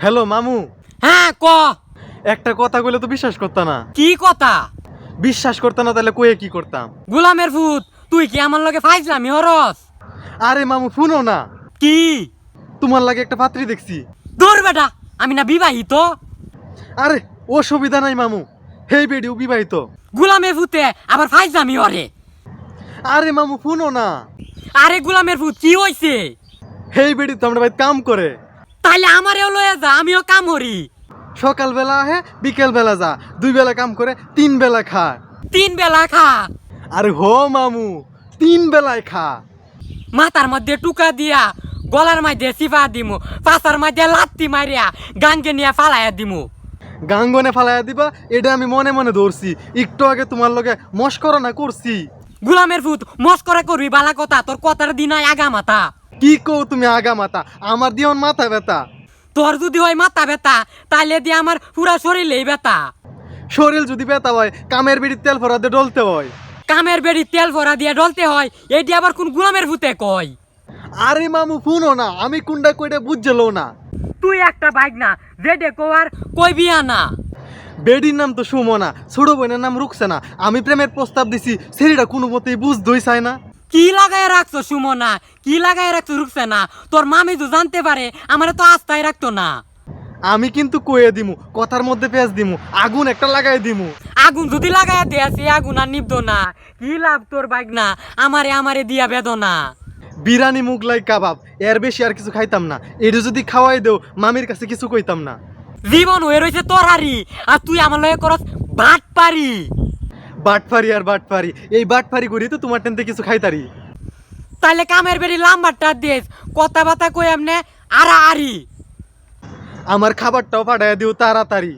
Hello মামু। হ্যাঁ ক? একটা কথা কইলে তো বিশ্বাস করতা না। কি কথা? বিশ্বাস করতা না তাহলে কয়ে কি করতাম? গোলামের ভূত তুই কি আমার লগে ফাইজলামি হরস? আরে মামু শুনো না। কি? তোমার লাগে একটা পাত্রী দেখছি। দূর বেটা আমি না বিবাহিত। আরে অসুবিধা নাই মামু। হেই বেডিও বিবাহিত। গোলামের ভূতে আবার ফাইজলামি হরে। আরে মামু শুনো না। আরে গোলামের ভূত কি হইছে? হেই বেডি তো আমরা ভাই কাম করে। তাইলে আমারেও লয়ে যা আমিও কাম হরি সকালবেলা আহে বিকেল বেলা যা। দুই বেলা কাম করে তিন বেলা খা। তিন বেলা খা। আরে হো মামু তিন বেলায় খা। মাথার মধ্যে টুকা দিয়া গলার মধ্যে সিফা দিমু পাশার মধ্যে লাত্তি মারিয়া গানকে নিয়ে ফালাইয়া দিমু। গাঙ্গনে ফালাইয়া দিবা এটা আমি মনে মনে ধরছি। একটু আগে তোমার লগে মস্করা না করছি। গোলামের ভূত মস্করা করবি বালা কথা তোর কথার দিন হয় আগা মাথা। কি কো তুমি আগা মাথা আমার দিয়ন মাথা ব্যথা। তোর যদি হয় মাথা ব্যথা তাহলে দিয়ে আমার পুরা শরীরেই ব্যথা। শরীর যদি ব্যথা হয় কামের বেড়ি তেল ফরাতে ডলতে হয়। কামের বেড়ি তেল ভরা দিয়ে ডলতে হয় এটি আবার কোন গোলামের ভূতে কয়? আরে মামু শুনো না আমি কোনটা কইটা বুঝলো না। তুই একটা বাইক না যেডে কোয়ার কই বিয়া না বেডির নাম তো সুমনা ছোট বোনের নাম রুকসানা। আমি প্রেমের প্রস্তাব দিছি ছেলেটা কোনো মতেই বুঝ বুঝতেই চায় না। কি লাগায় রাখছো সুমনা? কি লাগায় রাখছো রুকছে না তোর মামি তো জানতে পারে আমার তো আস্থায় রাখতো না। আমি কিন্তু কয়ে দিমু কথার মধ্যে পেঁয়াজ দিমু আগুন একটা লাগাই দিমু। আগুন যদি লাগায় দেয়া সে আগুন আর নিবতো না। কি লাভ তোর বাইক না আমারে আমারে দিয়া বেদনা। বিরানি মুগলাই কাবাব এর বেশি আর কিছু খাইতাম না। এটা যদি খাওয়াই দেও মামির কাছে কিছু কইতাম না। জীবন হয়ে রয়েছে তোর হারি আর তুই আমার লগে করস ভাত পারি বাটফারি আর বাটফারি। এই বাটফারি করি তো তোমার টেনতে কিছু খাইতারি। তাহলে কামের বেরি লাম্বারটা দিস কথা বাতা কই এমনে আরা আরি আমার খাবারটাও পাঠাইয়া দিও তাড়াতাড়ি।